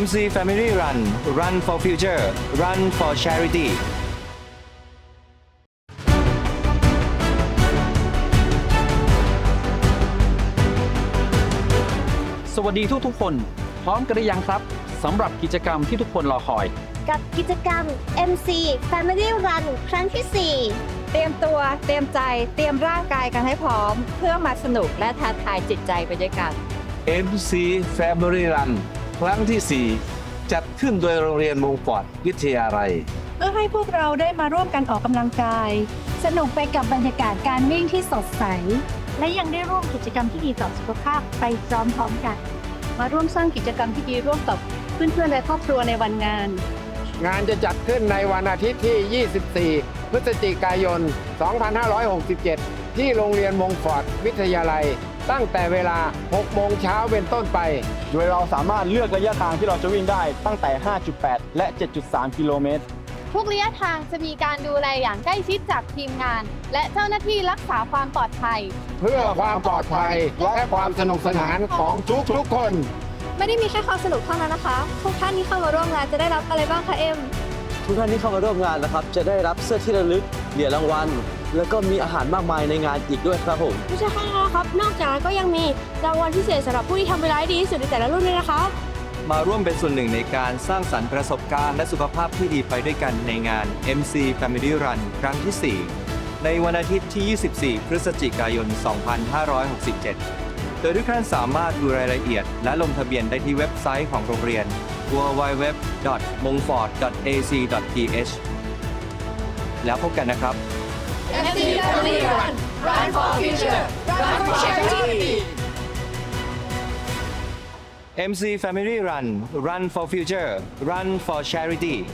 MC Family Run Run for Future Run for Charity สวัสดีทุกๆคน พร้อมกันหรือยังครับสำหรับกิจกรรมที่ทุกคนรอคอย กับกิจกรรม MC Family Run ครั้งที่เตรียมตัว เตรียมใจ เตรียมร่างกายกันให้พร้อม เพื่อมาสนุกและท้าทายจิตใจไปด้วยกัน MC Family Run ครั้งที่ 4 จัดขึ้นโดยโรงเรียนมงฟอร์ดวิทยาลัย เพื่อให้พวกเราได้มาร่วมกันออกกำลังกาย สนุกไปกับบรรยากาศการวิ่งที่สดใส และยังได้ร่วมกิจกรรมที่ดีต่อสุขภาพไปพร้อมๆกัน มาร่วมสร้างกิจกรรมที่ดีร่วมกับเพื่อนๆและครอบครัวในวันงาน งานจะจัดขึ้นในวันอาทิตย์ที่ 24 พฤศจิกายน 2567 ที่โรงเรียนมงฟอร์ดวิทยาลัย ตั้งแต่เวลา 6 โมงเช้าเป็นต้นไป โดยเราสามารถเลือกระยะทางที่เราจะวิ่งได้ตั้งแต่ 5.8 และ 7.3 กิโลเมตร ทุกระยะทางจะมีการดูแลอย่างใกล้ชิดจากทีมงาน และเจ้าหน้าที่รักษาความปลอดภัย เพื่อความปลอดภัยและความสนุกสนานของทุกทุกๆคน ไม่ได้มีแค่ความสนุกเท่านั้นนะคะทุกท่านที่เข้ามาร่วมงานจะได้รับอะไรบ้างคะเอ็ม ทุกท่านที่เข้ามาร่วมงานนะครับ จะได้รับเสื้อที่ระลึก เหรียญรางวัล แล้วก็มีอาหารมากมายในงานอีกด้วยครับผม ไม่ใช่แค่นั้นนะครับ นอกจากนั้นก็ยังมีรางวัลพิเศษสำหรับผู้ที่ทำเวลาได้ดีที่สุดในแต่ละรุ่นด้วยนะคะ มาร่วมเป็นส่วนหนึ่งในการสร้างสรรค์ประสบการณ์และสุขภาพที่ดีไปด้วยกันในงาน MC Family Run ครั้งที่ 4 ในวันอาทิตย์ที่ 24 พฤศจิกายน 2567 โดยทุกท่านสามารถดูรายละเอียด และลงทะเบียนได้ที่เว็บไซต์ของโรงเรียน www.mongfort.ac.th แล้วพบกันนะครับ MC Family Run Run for Future. Run for Charity MC Family Run. Run for Future. Run for Charity